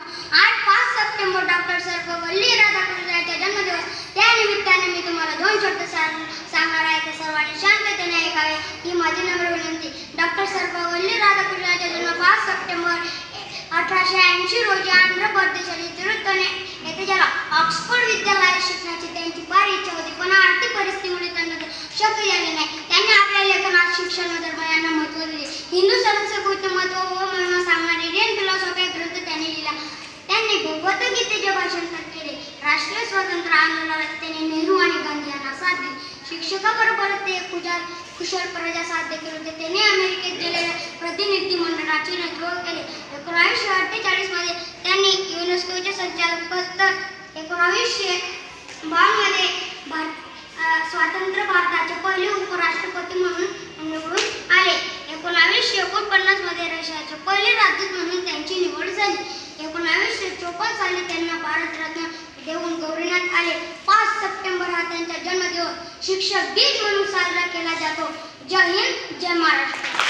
आठ पाच September doctor Sarvepalli Radhakrishna यांचा जन्मदिवस. त्या निमित्ताने मी तुम्हाला दोन शब्द सांगणार आहे. तर सर्वांनी शांततेने ऐकावे. ही माझी नम्र विनंती. डॉक्टर सर्वपल्ली राधाकृष्ण यांचा जन्म पाच सप्टेंबर अठराशे ऐंशी रोजी आंध्र प्रदेशातील तिरुत्तने येथे ज्याला ऑक्सफोर्ड विद्यालयात शिकण्याची त्यांची फार इच्छा होती. पण आर्थिक परिस्थितीमुळे त्यांना ते शक्य झाले नाही. त्यांनी आपल्या लेखनात शिक्षण व धर्म यांना महत्त्व दिले. हिंदू संस्कृतीचे महत्त्व हो व महिमा सांगणारे रेन फिलॉसॉफी हा ग्रंथ त्यांनी लिहिला त्यांनी भगवद्गीतेचे भाषण केले. राष्ट्रीय स्वातंत्र्य आंदोलनात त्यांनी नेहरू आणि गांधी यांना साथ दिली. शिक्षकाबरोबर ते कुशल कुशल प्रजा साध्य केले होते. त्यांनी अमेरिकेत गेलेल्या प्रतिनिधी मंडळाचे नेतृत्व केले. एकोणावीसशे अठ्ठेचाळीसमध्ये त्यांनी युनेस्कोचे संचालक पद तर एकोणावीसशे बावन्नमध्ये भारत स्वातंत्र्य स्वतंत्र भारताचे पहिले उपराष्ट्रपती म्हणून निवडून आले. एकोणावीसशे एकोणपन्नासमध्ये रशियाचे पहिले राजदूत म्हणून त्यांची निवड झाली एकोणावीसशे चोपन्न साली त्यांना भारतरत्न देऊन गौरवण्यात आले पाच सप्टेंबर हा त्यांचा जन्मदिवस शिक्षक दिन म्हणून साजरा केला जातो. जय हिंद जय महाराष्ट्र.